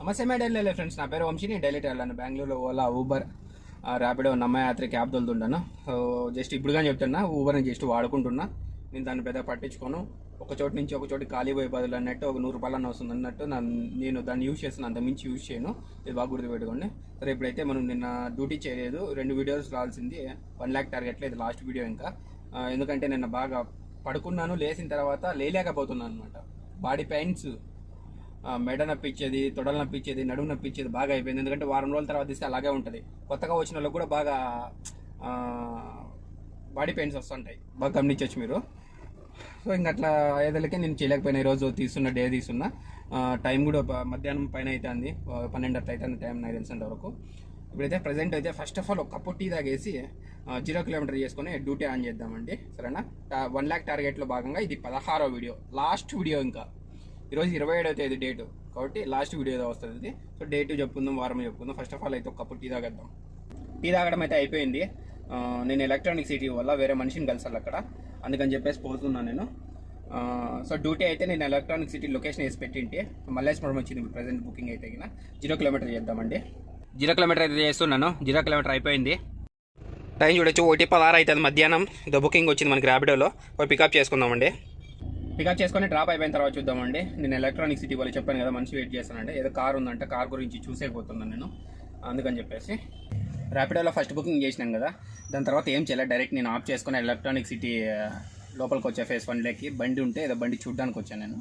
సమస్య మేడలే ఫ్రెండ్స్ నా పేరు వంశీ నేను డైలీ వెళ్ళాను బెంగళూరులో ఓలా ఊబర్ ర్యాపిడో నమ్మయాత్ర క్యాబ్ తోలుతుంటాను. సో జస్ట్ ఇప్పుడుగా చెప్తున్నా ఊబర్ని జస్ట్ వాడుకుంటున్నా. నేను దాన్ని పెద్ద పట్టించుకోను. ఒక చోటు నుంచి ఒక చోటు ఖాళీ పోయే బదులు అన్నట్టు ఒక నూరు రూపాయలు అన్న వస్తుంది అన్నట్టు నేను దాన్ని యూజ్ చేస్తున్నాను అంత మించి యూజ్ చేయను. ఇది బాగా గుర్తుపెట్టుకోండి. సరే ఇప్పుడైతే మనం నిన్న డ్యూటీ చేయలేదు. రెండు వీడియోస్ రావాల్సింది. వన్ ల్యాక్ టార్గెట్లో ఇది లాస్ట్ వీడియో ఇంకా. ఎందుకంటే నిన్న బాగా పడుకున్నాను. లేచిన తర్వాత లేలేకపోతున్నాను అనమాట బాడీ పెయిన్స్ మెడ నప్పించేది తొడలు నప్పించేది నడుము నప్పించేది బాగా అయిపోయింది. ఎందుకంటే వారం రోజుల తర్వాత ఇస్తే అలాగే ఉంటుంది. కొత్తగా వచ్చిన వాళ్ళకి కూడా బాగా బాడీ పెయిన్స్ వస్తుంటాయి. బాగా గమనించవచ్చు మీరు. సో ఇంక అట్లా అయ్యేదలకే నేను చేయలేకపోయినా. ఈరోజు తీస్తున్న డే తీస్తున్నా. టైం కూడా మధ్యాహ్నం పైన అవుతుంది పన్నెండు అట్లా అవుతుంది టైం నైన్ సెంట్ వరకు. ఇప్పుడైతే ప్రజెంట్ అయితే ఫస్ట్ ఆఫ్ ఆల్ ఒక కప్పు టీ తాగేసి జీరో కిలోమీటర్ చేసుకుని డ్యూటీ ఆన్ చేద్దామండి. సరేనా? వన్ ల్యాక్ టార్గెట్లో భాగంగా ఇది పదహారో వీడియో లాస్ట్ వీడియో ఇంకా. ఈరోజు ఇరవై ఏడవ తేదీ డేటు. కాబట్టి లాస్ట్ వీడియో వస్తుంది ఇది. సో డేట్ చెప్పుకుందాం వారం చెప్పుకుందాం. ఫస్ట్ ఆఫ్ ఆల్ అయితే ఒక కప్పు టీ తాగేద్దాం. టీ తాగడం అయితే అయిపోయింది. నేను ఎలక్ట్రానిక్ సిటీ వల్ల వేరే మనిషిని కలిసాలి అక్కడ. అందుకని చెప్పేసి పోతున్నాను నేను. సో డ్యూటీ అయితే నేను ఎలక్ట్రానిక్ సిటీ లొకేషన్ వేసి పెట్టింటే. మల్లేశ్వరం వచ్చింది ప్రజెంట్ బుకింగ్ అయితే గిన. జీరో కిలోమీటర్ చేద్దామండి. జీరో కిలోమీటర్ అయితే చేస్తున్నాను. జీరో కిలోమీటర్ అయిపోయింది. టైం చూడొచ్చు. ఒకటి పదహారు అవుతుంది మధ్యాహ్నం. ఇదో బుకింగ్ వచ్చింది మనకి ర్యాపిడోలో పోయి పికప్ చేసుకుందామండి. పికప్ చేసుకొని డ్రాప్ అయిపోయిన తర్వాత చూద్దామండి. నేను ఎలక్ట్రానిక్ సిటీ వాళ్ళు చెప్పాను కదా మనిషి వెయిట్ చేస్తానంటే ఏదో కార్ ఉందంటే కార్ గురించి చూసేకపోతున్నాను నేను. అందుకని చెప్పేసి. ర్యాపిడోలో ఫస్ట్ బుకింగ్ చేసినాం కదా. దాని తర్వాత ఏం చేయలేదు. డైరెక్ట్ నేను ఆఫ్ చేసుకుని ఎలక్ట్రానిక్ సిటీ లోపలికి వచ్చే ఫేస్ వన్లోకి బండి ఉంటే ఏదో బండి చూడడానికి వచ్చాను నేను.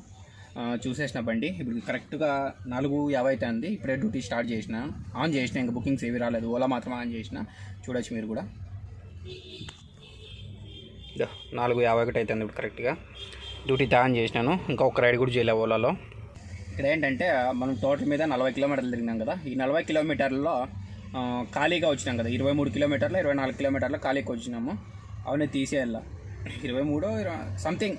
చూసేసిన బండి. ఇప్పుడు కరెక్ట్గా నాలుగు యాభై అవుతుంది ఇప్పుడే డ్యూటీ స్టార్ట్ చేసిన. ఆన్ చేసిన ఇంకా బుకింగ్స్ ఏవి రాలేదు. ఓలా మాత్రం ఆన్ చేసిన. చూడొచ్చు మీరు కూడా. ఇదో నాలుగు యాభై ఒకటి అవుతుంది ఇప్పుడు కరెక్ట్గా డ్యూటీ ఆన్ చేసినాను. ఇంకా ఒక రైడ్ కూడా చేయలే ఓలాలో. ఇక్కడ ఏంటంటే మనం టోటల్ మీద నలభై కిలోమీటర్లు తిరిగినాం కదా. ఈ నలభై కిలోమీటర్లలో ఖాళీగా వచ్చినాం కదా. ఇరవై మూడు కిలోమీటర్లు ఇరవై నాలుగు కిలోమీటర్లు ఖాళీకి వచ్చినాము. అవన్నీ తీసేయాల. ఇరవై మూడో సంథింగ్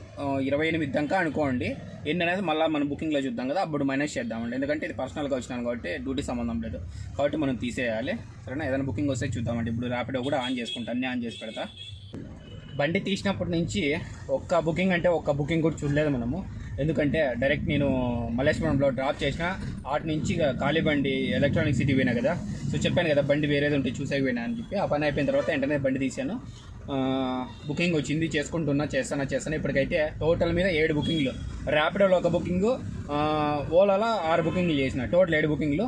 ఇరవై ఎనిమిది దాకా అనుకోండి. ఎన్ని అనేది మళ్ళీ మనం బుకింగ్లో చూద్దాం కదా అప్పుడు మైనస్ చేద్దామండి. ఎందుకంటే ఇది పర్సనల్గా వచ్చినాను కాబట్టి డ్యూటీ సంబంధం లేదు. కాబట్టి మనం తీసేయాలి. సరేనా? ఏదైనా బుకింగ్ వస్తే చూద్దామండి. ఇప్పుడు ర్యాపిడో కూడా ఆన్ చేసుకుంటా అన్నీ ఆన్ చేసి పెడతా. బండి తీసినప్పటి నుంచి ఒక్క బుకింగ్ అంటే ఒక్క బుకింగ్ కూడా చూడలేదు మనము. ఎందుకంటే డైరెక్ట్ నేను మల్లేశ్వరంలో డ్రాప్ చేసిన ఆటి నుంచి ఇక ఖాళీ బండి ఎలక్ట్రానిక్ సిటీ పోయినా కదా. సో చెప్పాను కదా బండి వేరేది ఉంటే చూసే పోయినా అని చెప్పి ఆ పని అయిపోయిన తర్వాత వెంటనే బండి తీశాను. బుకింగ్ వచ్చింది చేసుకుంటున్నా చేస్తానా చేస్తాను. ఇప్పటికైతే టోటల్ మీద ఏడు బుకింగ్లు. ర్యాపిడోలో ఒక బుకింగ్ ఓలాలో ఆరు బుకింగ్లు చేసిన. టోటల్ ఏడు బుకింగ్లు.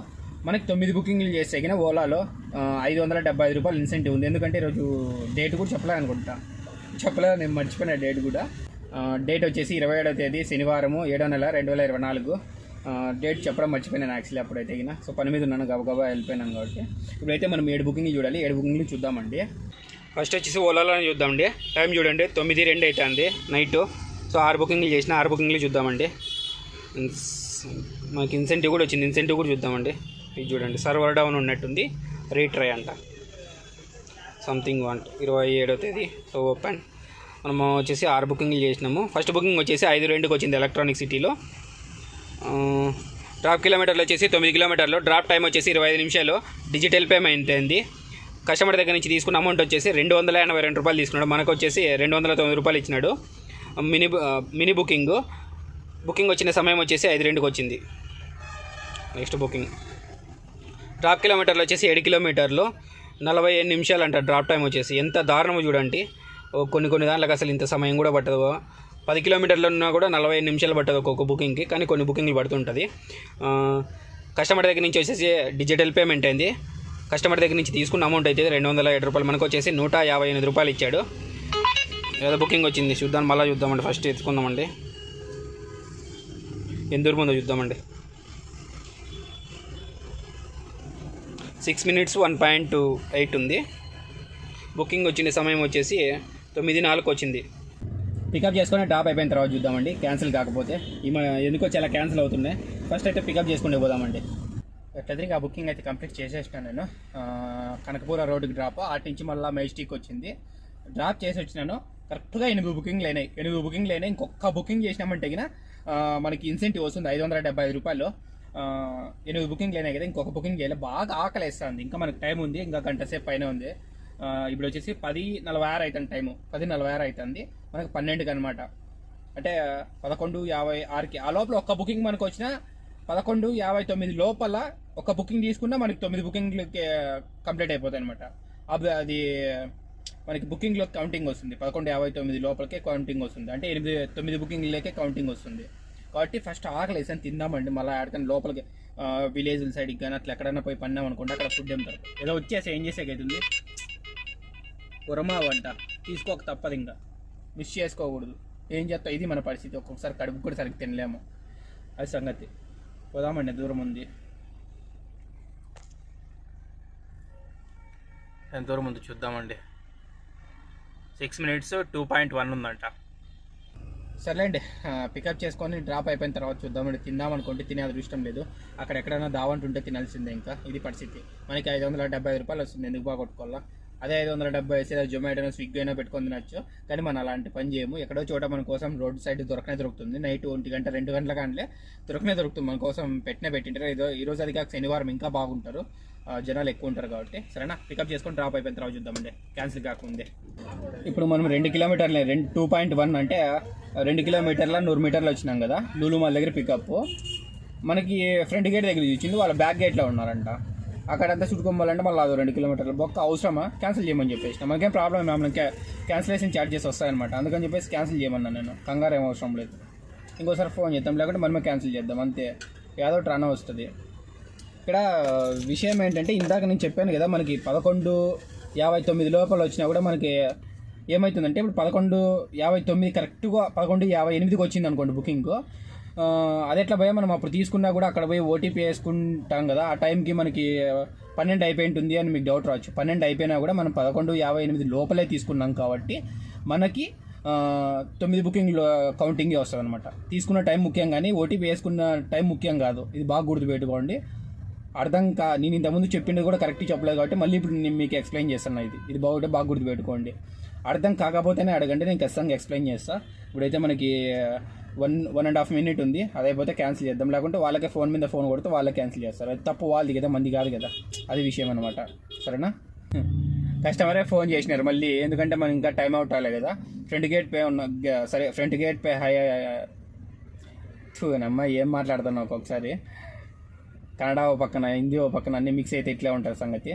మనకి తొమ్మిది బుకింగ్లు చేస్తే ఓలాలో ఐదు వందల డెబ్బై ఐదు రూపాయలు ఇన్సెంటివ్ ఉంది. ఎందుకంటే ఈరోజు డేట్ కూడా చెప్పలేదు అనుకుంటా చెప్పలేదు? నేను మర్చిపోయిన డేట్ కూడా. డేట్ వచ్చేసి ఇరవై ఏడవ తేదీ శనివారము ఏడో నెల రెండు వేల ఇరవై నాలుగు. డేట్ చెప్పడం మర్చిపోయినాను యాక్చువల్లీ అప్పుడైతే గిన సో పని మీద ఉన్నాను గబగబా వెళ్ళిపోయినాను కాబట్టి. ఇప్పుడైతే మనం ఏడు బుకింగ్ చూడాలి. ఏడు బుకింగ్లు చూద్దామండి. ఫస్ట్ వచ్చేసి ఓలాలో చూద్దామండి. టైం చూడండి తొమ్మిది రెండు అవుతుంది నైట్. సో ఆరు బుకింగ్లు చేసిన ఆరు బుకింగ్లు చూద్దామండి. మనకి ఇన్సెంటివ్ కూడా వచ్చింది. ఇన్సెంటివ్ కూడా చూద్దామండి. ఇది చూడండి సర్వర్ డౌన్ ఉన్నట్టుంది. రీట్రై అంట. సంథింగ్ వన్ ఇరవై ఏడో తేదీ సో ఓపెన్. మనము వచ్చేసి ఆరు బుకింగ్లు చేసినాము. ఫస్ట్ బుకింగ్ వచ్చేసి ఐదు రెండుకి వచ్చింది ఎలక్ట్రానిక్ సిటీలో. డ్రాప్ కిలోమీటర్లు వచ్చేసి తొమ్మిది కిలోమీటర్లు. డ్రాప్ టైం వచ్చేసి ఇరవై ఐదు నిమిషాలు. డిజిటల్ పేమెంట్ అయింది? కస్టమర్ దగ్గర నుంచి తీసుకున్న అమౌంట్ వచ్చేసి రెండు వందల ఎనభై రెండు రూపాయలు తీసుకున్నాడు. మనకు వచ్చేసి రెండు వందల తొమ్మిది రూపాయలు ఇచ్చినాడు. Mini mini booking. బుకింగ్ వచ్చిన సమయం వచ్చేసి ఐదు రెండుకి వచ్చింది. Next booking. డ్రాప్ కిలోమీటర్లు వచ్చేసి ఏడు కిలోమీటర్లు. నలభై ఏడు నిమిషాలు అంట డ్రాప్ టైం వచ్చేసి. ఎంత దారుణమో చూడండి. ఓ కొన్ని కొన్ని దాంట్లకు అసలు ఇంత సమయం కూడా పట్టదు. పది కిలోమీటర్లు ఉన్నా కూడా నలభై ఐదు నిమిషాలు పట్టదు ఒక్కొక్క బుకింగ్కి కానీ కొన్ని బుకింగ్లు పడుతుంటుంది. కస్టమర్ దగ్గర నుంచి వచ్చేసి డిజిటల్ పేమెంట్ అయింది. కస్టమర్ దగ్గర నుంచి తీసుకున్న అమౌంట్ అయితే రెండు వందల ఏడు రూపాయలు మనకు వచ్చేసి నూట యాభై ఎనిమిది రూపాయలు ఇచ్చాడు. ఏదో బుకింగ్ వచ్చింది. చూద్దాం మళ్ళీ చూద్దామండి. ఫస్ట్ ఎత్తుకుందామండి. ఎందుకు ముందో చూద్దామండి. Six minutes one point eight ఉంది. బుకింగ్ వచ్చిన సమయం వచ్చేసి తొమ్మిది నాలుగు వచ్చింది. పికప్ చేసుకొని టాప్ అయిపోయిన తర్వాత చూద్దామండి. క్యాన్సిల్ కాకపోతే. ఈ ఎందుకో చాలా క్యాన్సిల్ అవుతున్నాయి? ఫస్ట్ అయితే పికప్ చేసుకుంటే పోదామండి. ఎట్లయితే ఆ బుకింగ్ అయితే కంప్లీట్ చేసేసినాను నేను. కనకపూర రోడ్డుకి డ్రాప్ అటు నుంచి మళ్ళీ మెజిస్టిక్ వచ్చింది. డ్రాప్ చేసి వచ్చినాను. కరెక్ట్గా ఎనిమిది బుకింగ్లు అయినాయి ఎనిమిది బుకింగ్లు అయినాయి ఇంకొక బుకింగ్ చేసినామంటే మనకి ఇన్సెంటివ్ వస్తుంది ఐదు వందల డెబ్బై ఐదు రూపాయలు. ఎనిమిది బుకింగ్లు అయినాయి కదా ఇంకొక బుకింగ్ చేయాలి. బాగా ఆకలి వేస్తుంది ఇంకా మనకి టైం ఉంది ఇంకా గంట సేపు పైన ఉంది. ఇప్పుడు వచ్చేసి పది నలభై ఆరు అవుతుంది టైము పది నలభై ఆరు అవుతుంది మనకు పన్నెండుకి అనమాట అంటే పదకొండు యాభై ఆరుకి. ఆ లోపల ఒక్క బుకింగ్ మనకు వచ్చిన పదకొండు యాభై తొమ్మిది లోపల ఒక బుకింగ్ తీసుకున్నా మనకి తొమ్మిది బుకింగ్లు కంప్లీట్ అయిపోతాయి అనమాట అది మనకి బుకింగ్లో కౌంటింగ్ వస్తుంది. పదకొండు యాభై తొమ్మిది లోపలికే కౌంటింగ్ వస్తుంది. అంటే ఎనిమిది తొమ్మిది బుకింగ్లకే కౌంటింగ్ వస్తుంది. కాబట్టి ఫస్ట్ ఆకలి వేసాను తిందామండి. మళ్ళీ ఆడకని లోపలికి విలేజ్ సైడ్కి కానీ అట్లా ఎక్కడైనా పోయి పన్నాం అనుకుంటే అక్కడ ఫుడ్ ఏం ఏదో వచ్చేసి ఏం చేసేకైతుంది కురమా వంట తీసుకోక తప్పదు ఇంకా. మిస్ చేసుకోకూడదు. ఏం చేస్తావు? ఇది మన పరిస్థితి. ఒక్కొక్కసారి కడుపు కూడా సరిగ్గా తినలేము. అది సంగతి. పోదామండి దూరం ఉంది. ఎంత దూరం ఉంది చూద్దామండి. Six minutes two point one ఉందంట. సర్లేండి పికప్ చేసుకొని డ్రాప్ అయిపోయిన తర్వాత చూద్దామండి తిందాం అనుకుంటే తినే అదృష్టం లేదు. అక్కడ ఎక్కడైనా దావంటుంటే తినాల్సిందే ఇంకా. ఇది పరిస్థితి. మనకి ఐదు వందల డెబ్బై ఐదు రూపాయలు వస్తుంది. ఎందుకు బాగొట్టుకోవాలా అదే ఐదు వందల డెబ్బై వేసి జొమాటో స్విగ్గీ అయినా పెట్టుకొని తినచ్చు. కానీ మనం అలాంటి పని చేయము. ఎక్కడో చోట మన కోసం రోడ్ సైడ్ దొరకనే దొరుకుతుంది. నైట్ ఒంటి గంట రెండు గంటల కంటే దొరకనే దొరుకుతుంది. మన కోసం పెట్టినే పెట్టింటారు. ఏదో ఈ రోజు అది కాక శనివారం ఇంకా బాగుంటారు. జనాలు ఎక్కువ ఉంటారు కాబట్టి. సరేనా? పికప్ చేసుకొని డ్రాప్ అయిపోయిన తర్వాత చూద్దామండి. క్యాన్సిల్ కాకముందే. ఇప్పుడు మనం రెండు కిలోమీటర్లు రెండు టూ పాయింట్ వన్ అంటే రెండు కిలోమీటర్ల నూరు మీటర్లు వచ్చినాం కదా. లూలు మాల్ దగ్గర పికప్ మనకి ఫ్రంట్ గేట్ దగ్గర చూసింది. వాళ్ళ బ్యాక్ గేట్లో ఉన్నారంట. అక్కడంతా చుట్టుకోవాలంటే మళ్ళీ అదో రెండు కిలోమీటర్లు. బొక్క అవసరమా? క్యాన్సిల్ చేయమని చెప్పేసి మనకేం ప్రాబ్లం మేము క్యాన్సిలేషన్ ఛార్జెస్ వస్తాయన్నమాట. అందుకని చెప్పేసి క్యాన్సిల్ చేయమన్నా నేను. కంగారు ఏం అవసరం లేదు. ఇంకోసారి ఫోన్ చేద్దాం. లేకుంటే మనమే క్యాన్సిల్ చేద్దాం. అంతే. ఏదో ట్రానా వస్తుంది. ఇక్కడ విషయం ఏంటంటే ఇందాక నేను చెప్పాను కదా మనకి పదకొండు యాభై తొమ్మిది లోపల వచ్చినా కూడా మనకి ఏమవుతుందంటే ఇప్పుడు పదకొండు యాభై తొమ్మిది కరెక్ట్గా పదకొండు యాభై ఎనిమిదికి వచ్చింది అనుకోండి బుకింగ్. అది ఎట్లా పోయా మనం అప్పుడు తీసుకున్నా కూడా అక్కడ పోయి ఓటీపీ వేసుకుంటాం కదా ఆ టైంకి మనకి పన్నెండు అయిపోయి ఉంటుంది అని మీకు డౌట్ రావచ్చు. పన్నెండు అయిపోయినా కూడా మనం పదకొండు యాభై ఎనిమిది లోపలే తీసుకున్నాం కాబట్టి మనకి తొమ్మిది బుకింగ్ కౌంటింగ్ వస్తుంది అనమాట తీసుకున్న టైం ముఖ్యం కానీ ఓటీపీ వేసుకున్న టైం ముఖ్యం కాదు. ఇది బాగా గుర్తుపెట్టుకోండి. అర్థం కా నేను ఇంతకుముందు చెప్పింది కూడా కరెక్ట్ చెప్పలేదు కాబట్టి మళ్ళీ ఇప్పుడు నేను మీకు ఎక్స్ప్లెయిన్ చేస్తాను ఇది. ఇది బాగుంటే బాగా గుర్తుపెట్టుకోండి. అర్థం కాకపోతేనే అడగండి నేను ఖచ్చితంగా ఎక్స్ప్లెయిన్ చేస్తాను ఇప్పుడైతే మనకి one one and half minute ఉంది. అదైపోతే క్యాన్సిల్ చేద్దాం. లేకుంటే వాళ్ళకే ఫోన్ మీద ఫోన్ కొడితే వాళ్ళే క్యాన్సిల్ చేస్తారు. అది తప్పు వాళ్ళది కదా మంది కాదు కదా. అది విషయం అనమాట సరేనా? కస్టమరే ఫోన్ చేసినారు మళ్ళీ. ఎందుకంటే మనం ఇంకా టైం అవుట్ అవ్వలే కదా. ఫ్రంట్ గేట్ పే ఉన్న సరే ఫ్రంట్ గేట్ పే హై చూనమ్మా ఏం మాట్లాడుతున్నావు ఒక్కొక్కసారి? కన్నడ ఓ పక్కన హిందీ ఓ పక్కన అన్ని మిక్స్ అయితే ఇట్లే ఉంటుంది సంగతి.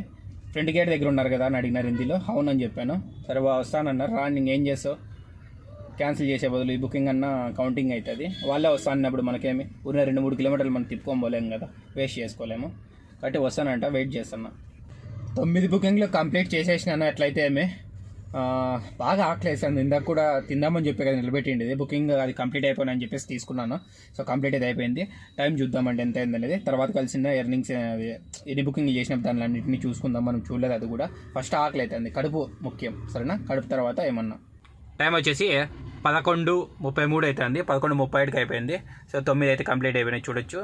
ఫ్రంట్ గేట్ దగ్గర ఉన్నారు కదా అని అడిగినారు హిందీలో. అవునని చెప్పాను. సరే బా వస్తానన్నారు. రా నేను ఏం చేస్తావు? క్యాన్సిల్ చేసే బదులు ఈ బుకింగ్ అన్న కౌంటింగ్ అవుతుంది వాళ్ళే వస్తానన్నప్పుడు మనకేమి? ఉన్న రెండు మూడు కిలోమీటర్లు మనం తిప్పుకోబోలేము కదా? వేస్ట్ చేసుకోలేము. కాబట్టి వస్తానంట వెయిట్ చేస్తున్నా. తొమ్మిది బుకింగ్లు కంప్లీట్ చేసేసినాను ఎట్లయితే ఏమి? బాగా ఆకలేసాను ఇందాక కూడా తిందామని చెప్పి కదా నిలబెట్టిండేది. బుకింగ్ అది కంప్లీట్ అయిపోయినని చెప్పేసి తీసుకున్నాను. సో కంప్లీట్ అయితే అయిపోయింది. టైం చూద్దామండి ఎంత అయింది అనేది. తర్వాత కలిసిన ఎర్నింగ్స్ అది ఎన్ని బుకింగ్ చేసినప్పుడు దాని అన్నింటినీ చూసుకుందాం. మనం చూడలేదు అది కూడా. ఫస్ట్ ఆకలి అవుతుంది కడుపు ముఖ్యం. సరేనా? కడుపు తర్వాత ఏమన్నా. టైం వచ్చేసి పదకొండు ముప్పై మూడు అవుతుంది పదకొండు ముప్పై ఐదుకి అయిపోయింది. సో తొమ్మిది అయితే కంప్లీట్ అయిపోయినాయి చూడొచ్చు.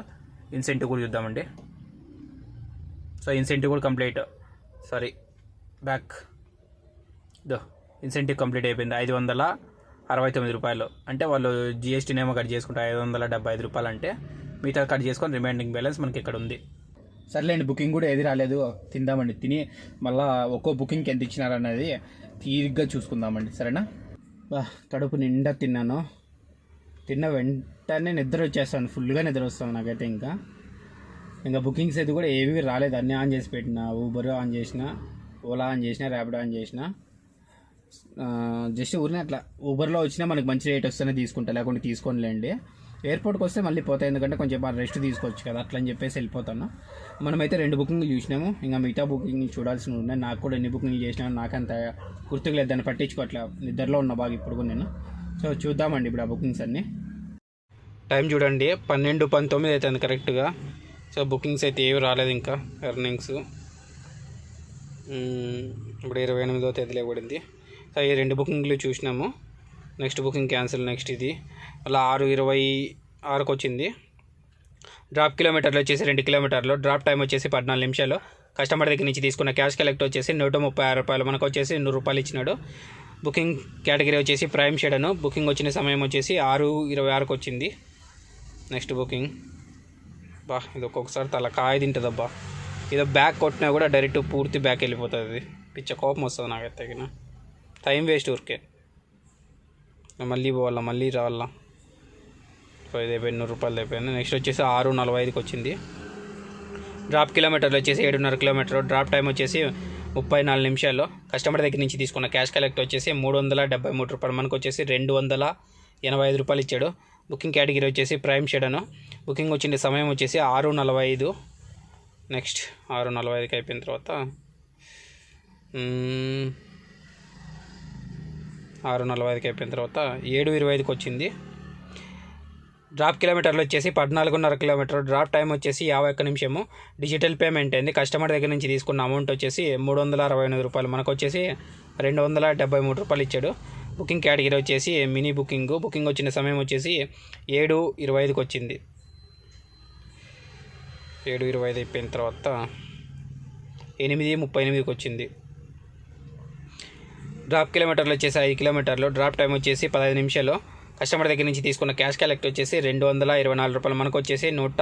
ఇన్సెంటివ్ కూడా చూద్దామండి సో ఇన్సెంటివ్ కూడా complete sorry back though incentive complete అయిపోయింది. ఐదు వందల అరవై తొమ్మిది రూపాయలు. అంటే వాళ్ళు జిఎస్టీనేమో కట్ చేసుకుంటారు. ఐదు వందల డెబ్బై ఐదు రూపాయలు అంటే మిగతా కట్ చేసుకొని రిమైండింగ్ బ్యాలెన్స్ మనకి ఇక్కడ ఉంది. సర్లేండి బుకింగ్ కూడా ఏది రాలేదు. తిందామండి. తిని మళ్ళీ ఒక్కో బుకింగ్కి ఎంత ఇచ్చినారనేది తీరిగ్గా చూసుకుందామండి. సరేనా? బా కడుపు నిండా తిన్నాను. తిన్న వెంటనే నిద్ర వచ్చేస్తాను. ఫుల్గా నిద్ర వస్తాను నాకైతే ఇంకా. ఇంకా బుకింగ్స్ అయితే కూడా ఏవి రాలేదు. అన్నీ ఆన్ చేసి పెట్టిన. ఊబర్ ఆన్ చేసిన ఓలా ఆన్ చేసిన ర్యాపిడ్ ఆన్ చేసిన. జస్ట్ ఊరినే అట్లా. ఊబర్లో వచ్చినా మనకి మంచి రేట్ వస్తేనే తీసుకుంటా. లేకుంటే తీసుకోనిలేండి. ఎయిర్పోర్ట్కి వస్తే మళ్ళీ పోతాయి. ఎందుకంటే కొంచెం బాగా రెస్ట్ తీసుకోవచ్చు కదా అట్లా అని చెప్పేసి వెళ్ళిపోతాను మనమైతే రెండు బుకింగ్లు చూసినాము. ఇంకా మిగతా బుకింగ్ చూడాల్సి ఉన్నాయి. నాకు కూడా ఎన్ని బుకింగ్లు చేసినామో నాకంత గుర్తుకు లేదు. దాన్ని పట్టించుకోవట్లే నిద్రలో ఉన్న బాగా ఇప్పుడు కూడా నేను. సో చూద్దామండి ఇప్పుడు ఆ బుకింగ్స్ అన్నీ. టైం చూడండి. పన్నెండు పంతొమ్మిది అవుతుంది కరెక్ట్గా. సో బుకింగ్స్ అయితే ఏవి రాలేదు ఇంకా. ఎర్నింగ్స్. ఇప్పుడు ఇరవై ఎనిమిదో తేదీలో పడింది సో ఈ రెండు బుకింగ్లు చూసినాము. నెక్స్ట్ బుకింగ్ క్యాన్సిల్ నెక్స్ట్ ఇది. అలా ఆరు ఇరవై ఆరుకు వచ్చింది. డ్రాప్ కిలోమీటర్లు వచ్చేసి రెండు కిలోమీటర్లు. డ్రాప్ టైం వచ్చేసి పద్నాలుగు నిమిషాలు. కస్టమర్ దగ్గర నుంచి తీసుకున్న క్యాష్ కలెక్ట్ వచ్చేసి నూట ముప్పై ఆరు రూపాయలు. మనకు వచ్చేసి నూరు రూపాయలు ఇచ్చినాడు. బుకింగ్ కేటగిరీ వచ్చేసి ప్రైమ్ షెడను. బుకింగ్ వచ్చిన సమయం వచ్చేసి ఆరు ఇరవై ఆరుకు వచ్చింది. Next booking. బా ఇది ఒక్కొక్కసారి తల కాయ తింటుందబ్బా. ఏదో బ్యాక్ కొట్టినా కూడా డైరెక్ట్ పూర్తి బ్యాక్ వెళ్ళిపోతుంది. పిచ్చ కోపం వస్తుంది నాకైతే తగిన టైం వేస్ట్ ఊరికే. మళ్ళీ పోవాలా మళ్ళీ రావాలా. ఇది అయిపోయింది నూరు రూపాయలు అయిపోయింది. నెక్స్ట్ వచ్చేసి ఆరు నలభై ఐదుకి వచ్చింది. డ్రాప్ కిలోమీటర్లు వచ్చేసి ఏడున్నర కిలోమీటర్ డ్రాప్ టైం వచ్చేసి ముప్పై నాలుగు నిమిషాల్లో. కస్టమర్ దగ్గర నుంచి తీసుకున్న క్యాష్ కలెక్ట్ వచ్చేసి మూడు వందల డెబ్బై మూడు రూపాయలు. మనకు వచ్చేసి రెండు వందల ఎనభై ఐదు రూపాయలు ఇచ్చాడు. బుకింగ్ కేటగిరీ వచ్చేసి ప్రైమ్ షెడను బుకింగ్ వచ్చిన సమయం వచ్చేసి ఆరు నలభై ఐదు నెక్స్ట్ ఆరు నలభై ఐదుకి అయిపోయిన తర్వాత ఆరు నలభై ఐదుకి అయిపోయిన తర్వాత ఏడు ఇరవై ఐదుకి వచ్చింది. డ్రాప్ కిలోమీటర్లు వచ్చేసి పద్నాలుగున్నర కిలోమీటర్. డ్రాప్ టైం వచ్చేసి యాభై ఒక్క నిమిషము. డిజిటల్ పేమెంట్ అయింది కస్టమర్ దగ్గర నుంచి తీసుకున్న అమౌంట్ వచ్చేసి మూడు వందల అరవై ఎనిమిది రూపాయలు. మనకు వచ్చేసి రెండు వందల డెబ్బై మూడు రూపాయలు ఇచ్చాడు. బుకింగ్ కేటగిరీ వచ్చేసి మినీ బుకింగ్. బుకింగ్ వచ్చిన సమయం వచ్చేసి ఏడు ఇరవై ఐదుకి వచ్చింది. ఏడు ఇరవై ఐదు అయిపోయిన తర్వాత ఎనిమిది ముప్పై ఎనిమిదికి వచ్చింది. డ్రాప్ కిలోమీటర్లు వచ్చేసి ఐదు కిలోమీటర్లు. డ్రాప్ టైం వచ్చేసి పదహైదు నిమిషాలు. కస్టమర్ దగ్గర నుంచి తీసుకున్న క్యాష్ కలెక్ట్ వచ్చేసి రెండు వందల ఇరవై నాలుగు రూపాయలు. మనకు వచ్చేసి నూట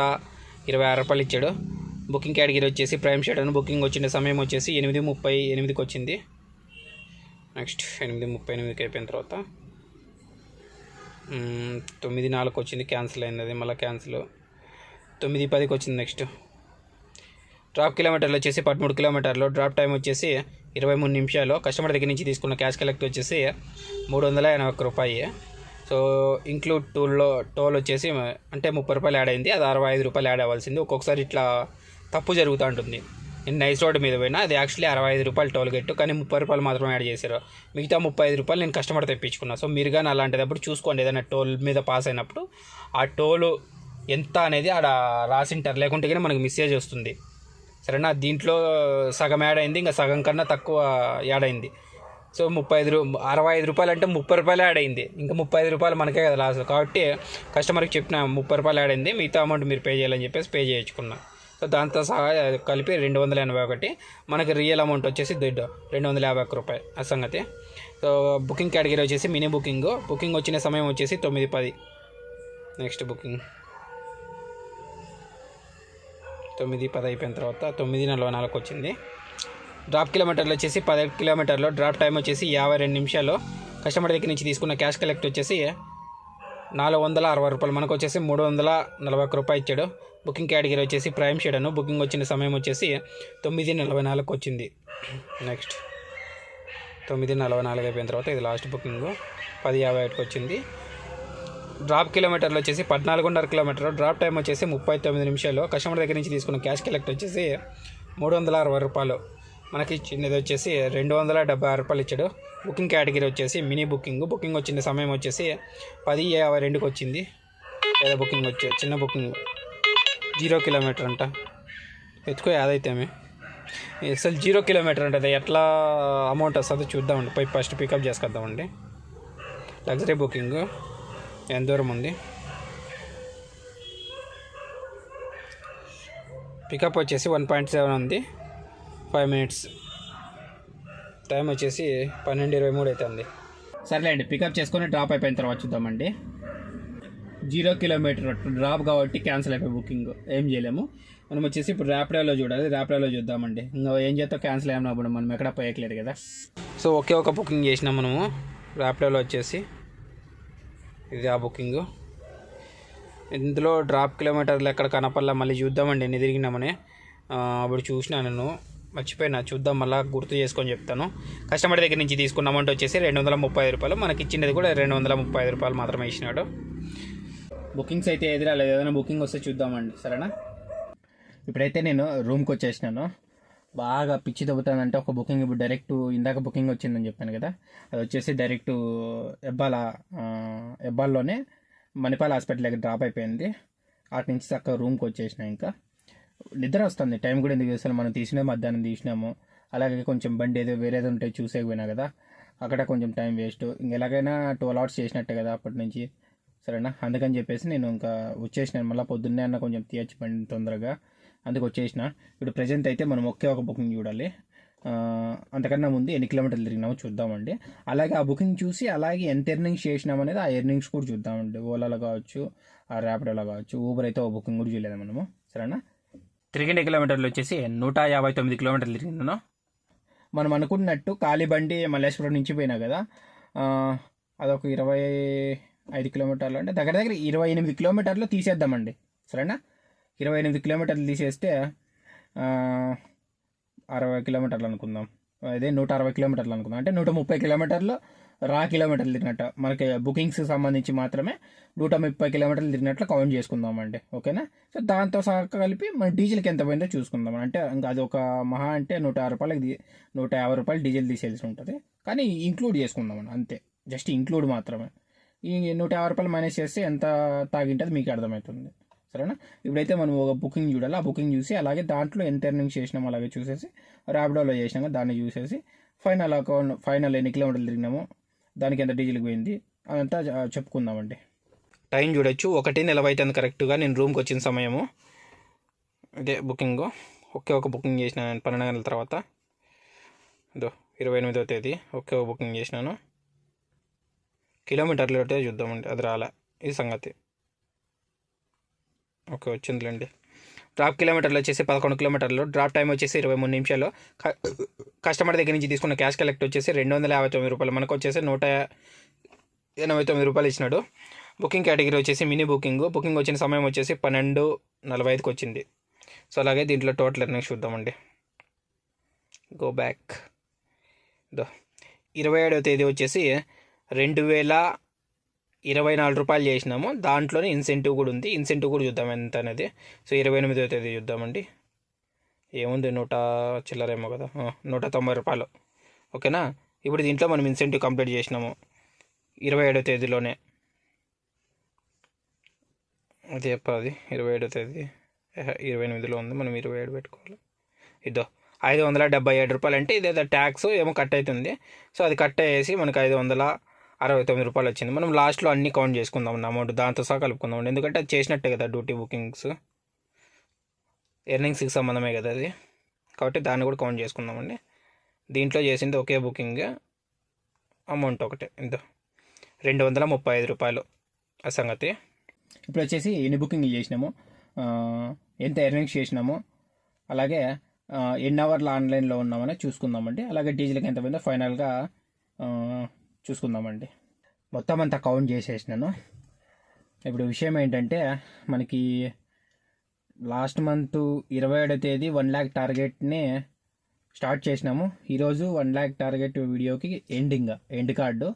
ఇరవై ఆరు రూపాయలు ఇచ్చాడు. బుకింగ్ కేటగిరీ వచ్చేసి ప్రైమ్ షెడ్యూల్ బుకింగ్ వచ్చిన సమయం వచ్చేసి ఎనిమిది ముప్పై ఎనిమిదికి వచ్చింది. నెక్స్ట్ ఎనిమిది ముప్పై ఎనిమిదికి అయిపోయిన తర్వాత తొమ్మిది నాలుగు వచ్చింది క్యాన్సిల్ అయింది. అది మళ్ళీ క్యాన్సిల్ తొమ్మిది పదికి వచ్చింది నెక్స్ట్. డ్రాప్ కిలోమీటర్లు వచ్చేసి పదమూడు కిలోమీటర్లు. డ్రాప్ టైం వచ్చేసి ఇరవై మూడు నిమిషాలు. కస్టమర్ దగ్గర నుంచి తీసుకున్న క్యాష్ కలెక్ట్ వచ్చేసి మూడు వందల ఎనభై ఒక్క రూపాయి. సో ఇంక్లూడ్ టూల్లో టోల్ వచ్చేసి అంటే ముప్పై రూపాయలు యాడ్ అయింది అది అరవై ఐదు రూపాయలు యాడ్ అవ్వాల్సింది. ఒక్కొక్కసారి ఇట్లా తప్పు జరుగుతూ ఉంటుంది. నేను నైస్ రోడ్ మీద పోయినా అది యాక్చువల్లీ అరవై ఐదు రూపాయలు టోల్ గెట్టు కానీ ముప్పై రూపాయలు మాత్రమే యాడ్ చేశారు. మిగతా ముప్పై ఐదు రూపాయలు నేను కస్టమర్ తెప్పించుకున్నా. సో మీరు కానీ అలాంటిదప్పుడు చూసుకోండి ఏదైనా టోల్ మీద పాస్ అయినప్పుడు ఆ టోలు ఎంత అనేది ఆడ రాసింటారు. లేకుంటే కానీ మనకు మెసేజ్ వస్తుంది. సరేనా? దీంట్లో సగం యాడ్ అయింది ఇంకా సగం కన్నా తక్కువ యాడ్ అయింది. సో ముప్పై ఐదు రూ అరవై ఐదు రూపాయలు అంటే ముప్పై రూపాయలు యాడ్ అయింది. ఇంకా ముప్పై ఐదు రూపాయలు మనకే కదా లాస్ కాబట్టి కస్టమర్కి చెప్పిన ముప్పై రూపాయలు యాడ్ అయింది. మిగతా అమౌంట్ మీరు పే చేయాలని చెప్పేసి పే చేయించుకున్నా. సో దాంతో సహా కలిపి రెండు వందల ఎనభై ఒకటి. మనకి రియల్ అమౌంట్ వచ్చేసి దుడ్డు. రెండు వందల యాభై ఒక్క రూపాయలు. ఆ సంగతి. సో బుకింగ్ కేటగిరీ వచ్చేసి మినీ బుకింగ్. బుకింగ్ వచ్చిన సమయం వచ్చేసి తొమ్మిది పది. Next booking. తొమ్మిది పది అయిపోయిన తర్వాత తొమ్మిది నలభై నాలుగు వచ్చింది. డ్రాప్ కిలోమీటర్లు వచ్చేసి పదిహేడు కిలోమీటర్లు డ్రాప్ టైం వచ్చేసి యాభై రెండు నిమిషాలు. కస్టమర్ దగ్గర నుంచి తీసుకున్న క్యాష్ కలెక్ట్ వచ్చేసి నాలుగు వందల అరవై రూపాయలు. మనకు వచ్చేసి మూడు వందల నలభై ఒక్క రూపాయి ఇచ్చాడు. బుకింగ్ కేటగిరీ వచ్చేసి ప్రైమ్ షేడను. బుకింగ్ వచ్చిన సమయం వచ్చేసి తొమ్మిది నలభై నాలుగుకి వచ్చింది. నెక్స్ట్. తొమ్మిది నలభై నాలుగు అయిపోయిన తర్వాత ఇది లాస్ట్ బుకింగ్. పది యాభై ఒకటికి వచ్చింది. డ్రాప్ కిలోమీటర్లు వచ్చేసి పద్నాలుగున్నర కిలోమీటర్ డ్రాప్ టైం వచ్చేసి ముప్పై తొమ్మిది నిమిషాలు. కస్టమర్ దగ్గర నుంచి తీసుకున్న క్యాష్ కలెక్ట్ వచ్చేసి మూడు వందల అరవై రూపాయలు. మనకి చిన్నది వచ్చేసి రెండు వందల డెబ్బై ఆరు రూపాయలు ఇచ్చాడు. బుకింగ్ కేటగిరీ వచ్చేసి మినీ బుకింగ్. బుకింగ్ వచ్చిన సమయం వచ్చేసి పది యాభై రెండుకి వచ్చింది. లేదా బుకింగ్ వచ్చే చిన్న బుకింగ్. జీరో కిలోమీటర్ అంట. ఎత్తుకో యాదైతే అసలు జీరో కిలోమీటర్ అంటే ఎట్లా అమౌంట్ వస్తుందో చూద్దామండి. పోయి ఫస్ట్ పికప్ చేసుకొద్దామండి. Luxury booking. ఎంత దూరం ఉంది? పికప్ వచ్చేసి వన్ పాయింట్ సెవెన్ ఉంది. ఫైవ్ మినిట్స్ టైం వచ్చేసి పన్నెండు ఇరవై మూడు అవుతుంది సర్లేండి పికప్ చేసుకొని డ్రాప్ అయిపోయిన తర్వాత చూద్దామండి. జీరో కిలోమీటర్ డ్రాప్ కాబట్టి క్యాన్సిల్ అయిపోయి బుకింగ్ ఏం చేయలేము. మనం వచ్చేసి ఇప్పుడు ర్యాపిడోలో చూడాలి. ర్యాపిడోలో చూద్దామండి. ఇంకా ఏం చేస్తాం క్యాన్సిల్ అయినప్పుడు మనం ఎక్కడ పోయట్లేదు కదా. సో ఒకే ఒక బుకింగ్ చేసినాం మనము. ర్యాపిడోలో వచ్చేసి ఇది ఆ బుకింగ్ ఇందులో డ్రాప్ కిలోమీటర్లు ఎక్కడ కనపల్లా మళ్ళీ చూద్దామండి. ఎన్ని తిరిగినామని. అప్పుడు చూసినా నేను. మర్చిపోయినా చూద్దాం మళ్ళీ గుర్తు చేసుకొని చెప్తాను. కస్టమర్ దగ్గర నుంచి తీసుకున్న అమౌంట్ వచ్చేసి రెండు వందల ముప్పై ఐదు రూపాయలు. మనకి ఇచ్చినది కూడా రెండు వందల ముప్పై ఐదు రూపాయలు మాత్రమే ఇచ్చినాడు. బుకింగ్స్ అయితే ఎదురాలేదు ఏదైనా బుకింగ్ వస్తే చూద్దామండి. సరేనా? ఇప్పుడైతే నేను రూమ్కి వచ్చేసినాను. బాగా పిచ్చి తగ్గుతుందంటే ఒక బుకింగ్ ఇప్పుడు డైరెక్ట్ ఇందాక బుకింగ్ వచ్చిందని చెప్పాను కదా. అది వచ్చేసి డైరెక్ట్ ఎబ్బాల ఎబ్బాల్లోనే మణిపాల్ హాస్పిటల్ దగ్గర డ్రాప్ అయిపోయింది. అటు నుంచి చక్కగా రూమ్కి వచ్చేసిన ఇంకా. నిద్ర వస్తుంది. టైం కూడా ఎందుకు చేస్తాను మనం తీసినా మధ్యాహ్నం తీసినాము. అలాగే కొంచెం బండి ఏదో వేరేది ఉంటే చూసేకపోయినా కదా అక్కడ కొంచెం టైం వేస్ట్ ఇంక ఎలాగైనా ట్వెల్వ్ అవర్స్ చేసినట్టే కదా అప్పటి నుంచి సరేనా? అందుకని చెప్పేసి నేను ఇంకా వచ్చేసినాను మళ్ళీ పొద్దున్నే అన్న కొంచెం తీయచ్చు బండి తొందరగా. అందుకు వచ్చేసిన. ఇప్పుడు ప్రజెంట్ అయితే మనం ఒకే ఒక బుకింగ్ చూడాలి. అంతకన్నా ముందు ఎన్ని కిలోమీటర్లు తిరిగినామో చూద్దామండి. అలాగే ఆ బుకింగ్ చూసి అలాగే ఎంత ఎర్నింగ్స్ చేసినాం అనేది ఆ ఎర్నింగ్స్ కూడా చూద్దామండి. ఓలాలో కావచ్చు ఆ ర్యాపిడోలో కావచ్చు ఊబర్ అయితే ఒక బుకింగ్ కూడా చేయలేదు మనము. సరేనా? తిరిగిన కిలోమీటర్లు వచ్చేసి నూట యాభై తొమ్మిది కిలోమీటర్లు తిరిగిందను. మనం అనుకున్నట్టు ఖాళీ బండి మల్లేశ్వరం నుంచి పోయినా కదా అదొక ఇరవై ఐదు కిలోమీటర్లు అంటే దగ్గర దగ్గర ఇరవై ఎనిమిది కిలోమీటర్లు తీసేద్దామండి. సరేనా? ఇరవై ఎనిమిది కిలోమీటర్లు తీసేస్తే అరవై కిలోమీటర్లు అనుకుందాం. అదే నూట అరవై కిలోమీటర్లు అనుకుందాం. అంటే నూట ముప్పై కిలోమీటర్లు రా కిలోమీటర్లు తిరిగినట్టు. మనకి బుకింగ్స్ సంబంధించి మాత్రమే నూట ముప్పై కిలోమీటర్లు తిరిగినట్లు కౌంట్ చేసుకుందామండి. ఓకేనా? సో దాంతో సహా కలిపి మన డీజిల్కి ఎంత పోయిందో చూసుకుందాం. అంటే ఇంకా అది ఒక మహా అంటే నూట యాభై రూపాయలకి నూట యాభై రూపాయలు డీజిల్ తీసేసి ఉంటుంది. కానీ ఇంక్లూడ్ చేసుకుందాం అంతే. జస్ట్ ఇంక్లూడ్ మాత్రమే. ఈ నూట యాభై రూపాయలు మైనస్ చేస్తే ఎంత తాగింటుంది మీకు అర్థమవుతుంది. సరేనా? ఇప్పుడైతే మనం ఒక బుకింగ్ చూడాలి. ఆ బుకింగ్ చూసి అలాగే దాంట్లో ఎంత ఎర్నింగ్ చేసినామో అలాగే చూసేసి ర్యాపిడోలో చేసినాక దాన్ని చూసేసి ఫైనల్ అకౌంట్ ఫైనల్ ఎన్ని కిలోమీటర్లు తిరిగినామో దానికి ఎంత డీజిల్కి పోయింది? అదంతా చెప్పుకుందామండి. టైం చూడొచ్చు. ఒకటి నలభై అవుతుంది కరెక్ట్గా నేను రూమ్కి వచ్చిన సమయము. ఇదే బుకింగ్. ఒకే ఒక బుకింగ్ చేసిన నేను పన్నెండు గంటల తర్వాత. ఇదో ఇరవై ఎనిమిదో తేదీ. ఒకే ఒక బుకింగ్ చేసినాను. కిలోమీటర్లు చూద్దామండి. అది రాలే. ఈ సంగతి. ఓకే వచ్చిందిలేండి. డ్రాప్ కిలోమీటర్లు వచ్చేసి పదకొండు కిలోమీటర్లు. డ్రాప్ టైం వచ్చేసి ఇరవై మూడు నిమిషాలు. క- కస్టమర్ దగ్గర నుంచి తీసుకున్న క్యాష్ కలెక్ట్ వచ్చేసి రెండు వందల యాభై తొమ్మిది రూపాయలు. మనకు వచ్చేసి నూట ఎనభై తొమ్మిది రూపాయలు ఇచ్చినాడు. బుకింగ్ కేటగిరీ వచ్చేసి మినీ బుకింగ్. బుకింగ్ వచ్చిన సమయం వచ్చేసి పన్నెండు నలభై ఐదుకి వచ్చింది. సో అలాగే దీంట్లో టోటల్ ఎర్నింగ్స్ చూద్దామండి. Go back. దో ఇరవై ఏడవ తేదీ వచ్చేసి రెండు వేల ఇరవై నాలుగు రూపాయలు చేసినాము. దాంట్లోనే ఇన్సెంటివ్ కూడా ఉంది. ఇన్సెంటివ్ కూడా చూద్దాం ఎంత అనేది. సో ఇరవై ఎనిమిదవ తేదీ చూద్దామండి. ఏముంది? నూట చిల్లరేమో కదా. నూట తొంభై రూపాయలు. ఓకేనా? ఇప్పుడు దీంట్లో మనం ఇన్సెంటివ్ కంప్లీట్ చేసినాము. ఇరవై ఏడో తేదీలోనే. అది చెప్పాలి ఇరవై ఏడో తేదీ. ఇరవై ఎనిమిదిలో ఉంది. మనం ఇరవై ఏడు పెట్టుకోవాలి. ఇదో ఐదు వందల డెబ్బై ఏడు రూపాయలు. అంటే ఇదేదో ట్యాక్స్ ఏమో కట్ అవుతుంది. సో అది కట్ అయ్యేసి మనకి ఐదు వందల అరవై తొమ్మిది రూపాయలు వచ్చింది. మనం లాస్ట్లో అన్ని కౌంట్ చేసుకుందాం అమౌంట్ దాంతో సహా కలుపుకుందాం ఎందుకంటే అది చేసినట్టే కదా డ్యూటీ బుకింగ్స్ ఎర్నింగ్స్కి సంబంధమే కదా అది. కాబట్టి దాన్ని కూడా కౌంట్ చేసుకుందామండి దీంట్లో చేసింది ఒకే బుకింగ్ అమౌంట్ ఒకటే. ఇంత. రెండు వందల ముప్పై ఐదు రూపాయలు. ఆ సంగతి. ఇప్పుడు వచ్చేసి ఎన్ని బుకింగ్లు చేసినాము? ఎంత ఎర్నింగ్స్ చేసినాము? అలాగే ఎన్ని అవర్లు ఆన్లైన్లో ఉన్నామని చూసుకుందామండి అలాగే డీజిల్కి ఎంత పోయిందో ఫైనల్గా చూసుకుందామండి. మొత్తం అంతా కౌంట్ చేసేసినాను. ఇప్పుడు విషయం ఏంటంటే మనకి లాస్ట్ మంత్ ఇరవై ఏడో తేదీ వన్ ల్యాక్ టార్గెట్ని స్టార్ట్ చేసినాము. ఈరోజు వన్ ల్యాక్ టార్గెట్ వీడియోకి ఎండింగ్ ఎండ్ కార్డు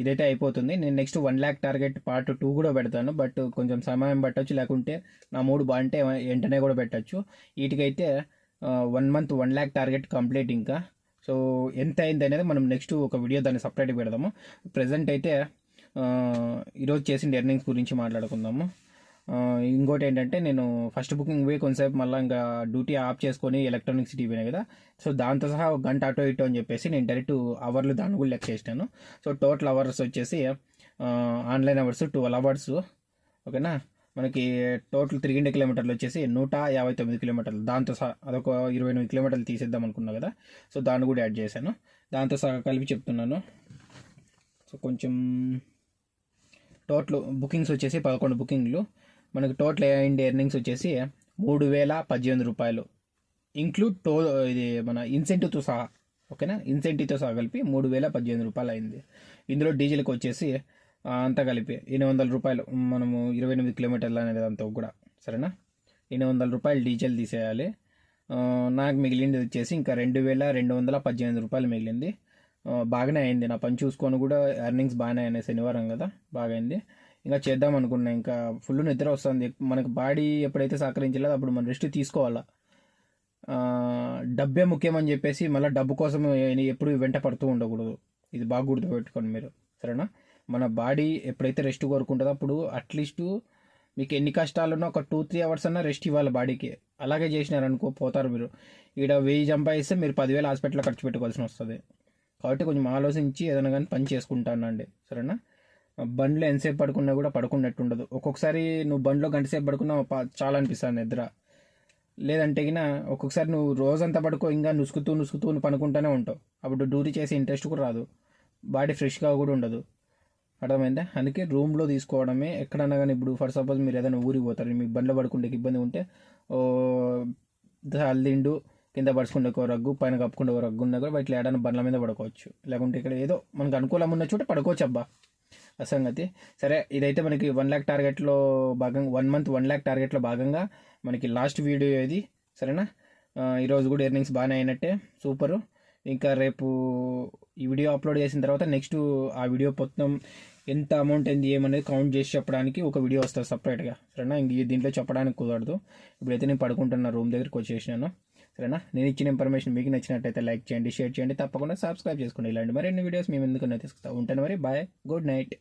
ఇదైతే అయిపోతుంది. నేను next one lakh target part two కూడా పెడతాను. బట్ కొంచెం సమయం పట్టొచ్చు. లేకుంటే నా మూడు బాగుంటే వెంటనే కూడా పెట్టచ్చు. వీటికైతే one month one lakh target complete ఇంకా. సో ఎంత అయింది అనేది మనం నెక్స్ట్ ఒక వీడియో దాన్ని సపరేట్ పెడదాము. ప్రజెంట్ అయితే ఈరోజు చేసిన ఎర్నింగ్స్ గురించి మాట్లాడుకుందాము. ఇంకోటి ఏంటంటే నేను ఫస్ట్ బుకింగ్ పోయి కొంతసేపు మళ్ళీ ఇంకా డ్యూటీ ఆఫ్ చేసుకొని ఎలక్ట్రానిక్ సిటీ పోయినాయి కదా. సో దాంతో సహా ఒక గంట అటో ఇటో అని చెప్పేసి నేను డైరెక్ట్ అవర్లు దాని కూడా లెక్క చేసినాను సో టోటల్ అవర్స్ వచ్చేసి ఆన్లైన్ అవర్స్ ట్వెల్వ్ అవర్స్ ఓకేనా మనకి టోటల్ తిరిగిండే కిలోమీటర్లు వచ్చేసి నూట యాభై తొమ్మిది కిలోమీటర్లు. దాంతో సహా అదొక ఇరవై ఎనిమిది కిలోమీటర్లు తీసేద్దాం అనుకున్నా కదా. సో దాన్ని కూడా యాడ్ చేశాను. దాంతో సహా కలిపి చెప్తున్నాను. సో కొంచెం టోటల్ బుకింగ్స్ వచ్చేసి పదకొండు బుకింగ్లు. మనకి టోటల్ అయింది ఎర్నింగ్స్ వచ్చేసి మూడు వేల పద్దెనిమిది రూపాయలు. ఇంక్లూడ్ టో ఇది మన ఇన్సెంటివ్తో సహా ఓకేనా? ఇన్సెంటివ్తో సహా కలిపి మూడు వేల పద్దెనిమిది రూపాయలు అయింది. ఇందులో డీజిల్కి వచ్చేసి అంతా కలిపి ఎనిమిది వందల రూపాయలు. మనము ఇరవై ఎనిమిది కిలోమీటర్లు అనేది అంతా కూడా. సరేనా? ఎనిమిది వందల రూపాయలు డీజిల్ తీసేయాలి. నాకు మిగిలింది వచ్చేసి ఇంకా రెండు వేల రెండు వందల పద్దెనిమిది రూపాయలు మిగిలింది. బాగానే అయింది. నా పని చూసుకొని కూడా ఎర్నింగ్స్ బాగానే అయినాయి శనివారం కదా? బాగా అయింది. ఇంకా చేద్దాం అనుకున్నా. ఇంకా ఫుల్ నిద్ర వస్తుంది. మనకు బాడీ ఎప్పుడైతే సహకరించలేదు అప్పుడు మనం రెస్ట్ తీసుకోవాలా? డబ్బే ముఖ్యమని చెప్పేసి మళ్ళీ డబ్బు కోసం ఎప్పుడు వెంట పడుతూ ఉండకూడదు. ఇది బాగా గుర్తుపెట్టుకోండి మీరు. సరేనా? మన బాడీ ఎప్పుడైతే రెస్ట్ కోరుకుంటుందో అప్పుడు అట్లీస్ట్ మీకు ఎన్ని కష్టాలున్నా ఒక టూ త్రీ అవర్స్ అన్నా రెస్ట్ ఇవ్వాలి బాడీకి. అలాగే చేసినారనుకో పోతారు మీరు. ఇక్కడ వెయ్యి సంపాదిస్తే మీరు పదివేలు హాస్పిటల్లో ఖర్చు పెట్టుకోవాల్సి వస్తుంది. కాబట్టి కొంచెం ఆలోచించి ఏదైనా కానీ పని చేసుకుంటానండి సరేనా? బండ్లో ఎంతసేపు పడుకున్నా కూడా పడుకున్నట్టు ఉండదు ఒక్కొక్కసారి నువ్వు బండ్లో గంట సేపు పడుకున్నా చాలా అనిపిస్తుంది నిద్ర. లేదంటే గిన ఒక్కొక్కసారి నువ్వు రోజంతా పడుకో ఇంకా నుసుకుతూ నుసుకుతూ పనుకుంటూనే ఉంటావు. అప్పుడు డ్యూటీ చేసే ఇంట్రెస్ట్ కూడా రాదు. బాడీ ఫ్రెష్గా కూడా ఉండదు. అర్థమైందా? అందుకే రూమ్లో తీసుకోవడమే ఎక్కడన్నా కానీ ఇప్పుడు ఫర్ సపోజ్ మీరు ఏదైనా ఊరికి పోతారు మీకు బండ్లో పడుకుంటే ఇబ్బంది ఉంటే ఓ అల్లిండు కింద పడుచుకుంటే ఒక రగ్గు పైన కప్పుకుంటే ఒక రగ్గు ఉన్నా కూడా బయట ఏడైనా బండ్ల మీద పడుకోవచ్చు. లేకుంటే ఇక్కడ ఏదో మనకు అనుకూలం ఉన్న చోట పడుకోవచ్చు అబ్బా. అసంగతి. సరే ఇదైతే మనకి వన్ ల్యాక్ టార్గెట్లో భాగంగా వన్ మంత్ వన్ ల్యాక్ టార్గెట్లో భాగంగా మనకి లాస్ట్ వీడియో ఇది. సరేనా? ఈరోజు కూడా ఎర్నింగ్స్ బాగానే అయినట్టే. సూపరు. ఇంకా రేపు ఈ వీడియో అప్లోడ్ చేసిన తర్వాత నెక్స్ట్ ఆ వీడియో మొత్తం ఎంత అమౌంట్ ఏంది ఏమనేది కౌంట్ చేసి చెప్పడానికి ఒక వీడియో వస్తుంది సపరేట్గా సరేనా? ఇంక దీంట్లో చెప్పడానికి కుదరదు. ఇప్పుడైతే నేను పడుకుంటున్న రూమ్ దగ్గరికి వచ్చేసినాను. సరేనా? నేను ఇచ్చిన ఇన్ఫర్మేషన్ మీకు నచ్చినట్టయితే లైక్ చేయండి షేర్ చేయండి. తప్పకుండా సబ్స్క్రైబ్ చేసుకోండి. ఇలాంటి మరిన్ని వీడియోస్ మేము ఎందుకు తీసుకుంటా ఉంటాను మరి. Bye good night